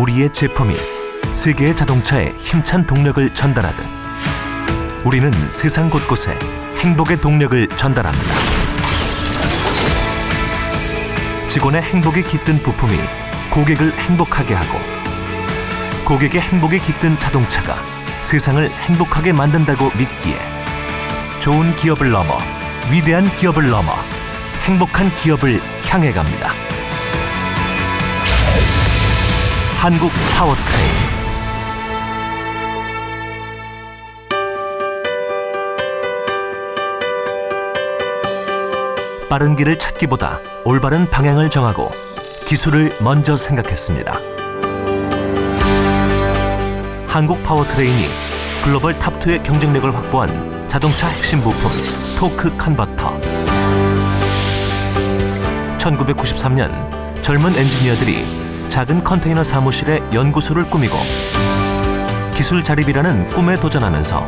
우리의 제품이 세계의 자동차에 힘찬 동력을 전달하듯 우리는 세상 곳곳에 행복의 동력을 전달합니다. 직원의 행복이 깃든 부품이 고객을 행복하게 하고 고객의 행복이 깃든 자동차가 세상을 행복하게 만든다고 믿기에 좋은 기업을 넘어 위대한 기업을 넘어 행복한 기업을 향해 갑니다. 한국 파워트레인 빠른 길을 찾기보다 올바른 방향을 정하고 기술을 먼저 생각했습니다. 한국 파워트레인이 글로벌 탑2의 경쟁력을 확보한 자동차 핵심 부품 토크 컨버터 1993년 젊은 엔지니어들이 작은 컨테이너 사무실에 연구소를 꾸미고 기술 자립이라는 꿈에 도전하면서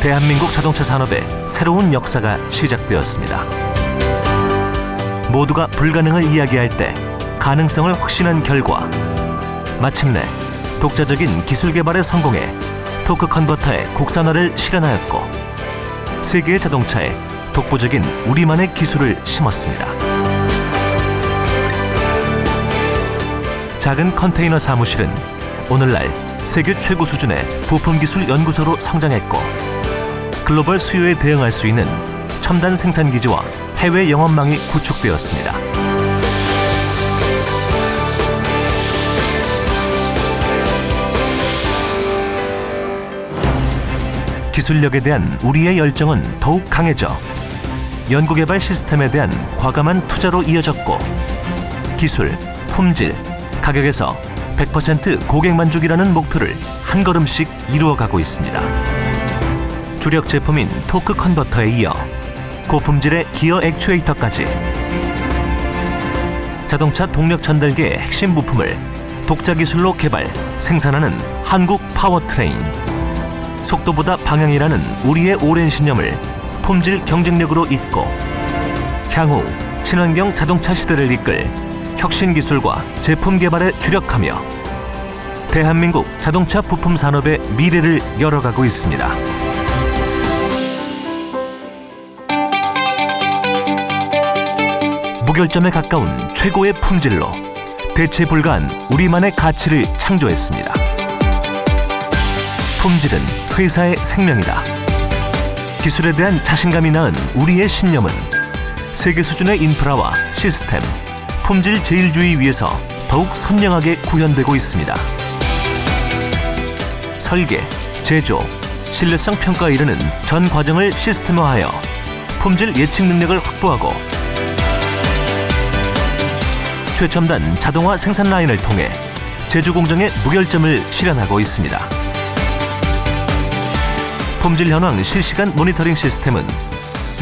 대한민국 자동차 산업의 새로운 역사가 시작되었습니다. 모두가 불가능을 이야기할 때 가능성을 확신한 결과 마침내 독자적인 기술 개발에 성공해 토크 컨버터의 국산화를 실현하였고 세계의 자동차에 독보적인 우리만의 기술을 심었습니다. 작은 컨테이너 사무실은 오늘날 세계 최고 수준의 부품 기술 연구소로 성장했고 글로벌 수요에 대응할 수 있는 첨단 생산 기지와 해외 영업망이 구축되었습니다. 기술력에 대한 우리의 열정은 더욱 강해져 연구개발 시스템에 대한 과감한 투자로 이어졌고 기술, 품질, 가격에서 100% 고객 만족이라는 목표를 한 걸음씩 이루어가고 있습니다. 주력 제품인 토크 컨버터에 이어 고품질의 기어 액추에이터까지 자동차 동력 전달기의 핵심 부품을 독자 기술로 개발, 생산하는 한국 파워트레인 속도보다 방향이라는 우리의 오랜 신념을 품질 경쟁력으로 잇고 향후 친환경 자동차 시대를 이끌 혁신 기술과 제품 개발에 주력하며 대한민국 자동차 부품 산업의 미래를 열어가고 있습니다. 무결점에 가까운 최고의 품질로 대체 불가한 우리만의 가치를 창조했습니다. 품질은 회사의 생명이다. 기술에 대한 자신감이 낳은 우리의 신념은 세계 수준의 인프라와 시스템, 품질 제일주의 위에서 더욱 선명하게 구현되고 있습니다. 설계, 제조, 신뢰성 평가에 이르는 전 과정을 시스템화하여 품질 예측 능력을 확보하고 최첨단 자동화 생산 라인을 통해 제조 공정의 무결점을 실현하고 있습니다. 품질 현황 실시간 모니터링 시스템은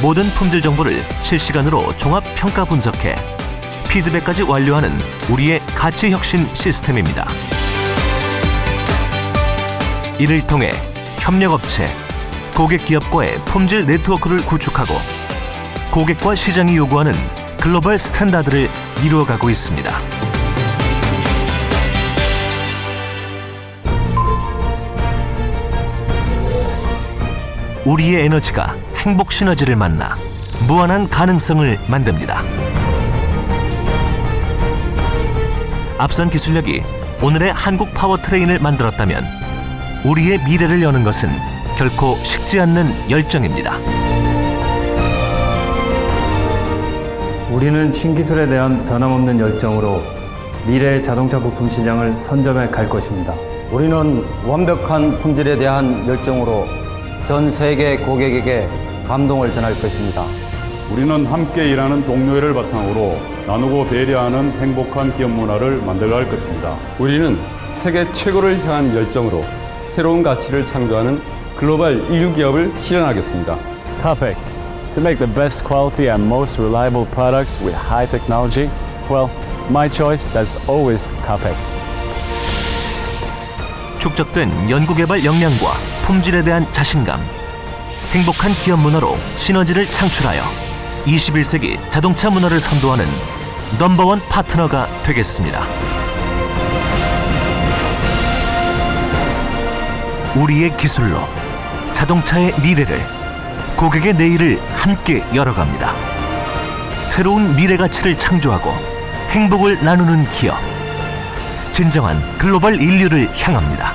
모든 품질 정보를 실시간으로 종합 평가 분석해 피드백까지 완료하는 우리의 가치 혁신 시스템입니다. 이를 통해 협력업체, 고객 기업과의 품질 네트워크를 구축하고 고객과 시장이 요구하는 글로벌 스탠다드를 이루어가고 있습니다. 우리의 에너지가 행복 시너지를 만나 무한한 가능성을 만듭니다. 앞선 기술력이 오늘의 한국 파워트레인을 만들었다면 우리의 미래를 여는 것은 결코 식지 않는 열정입니다. 우리는 신기술에 대한 변함없는 열정으로 미래의 자동차 부품 시장을 선점해 갈 것입니다. 우리는 완벽한 품질에 대한 열정으로 전 세계 고객에게 감동을 전할 것입니다. 우리는 함께 일하는 동료애를 바탕으로 나누고 배려하는 행복한 기업 문화를 만들어갈 것입니다. 우리는 세계 최고를 향한 열정으로 새로운 가치를 창조하는 글로벌 1류 기업을 실현하겠습니다. CAPEC. To make the best quality and most reliable products with high technology, well, my choice, that's always CAPEC. 축적된 연구개발 역량과 품질에 대한 자신감, 행복한 기업 문화로 시너지를 창출하여 21세기 자동차 문화를 선도하는 넘버원 파트너가 되겠습니다. 우리의 기술로 자동차의 미래를 고객의 내일을 함께 열어갑니다. 새로운 미래 가치를 창조하고 행복을 나누는 기업. 진정한 글로벌 인류를 향합니다.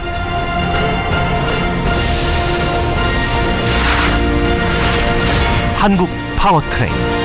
한국 파워트레인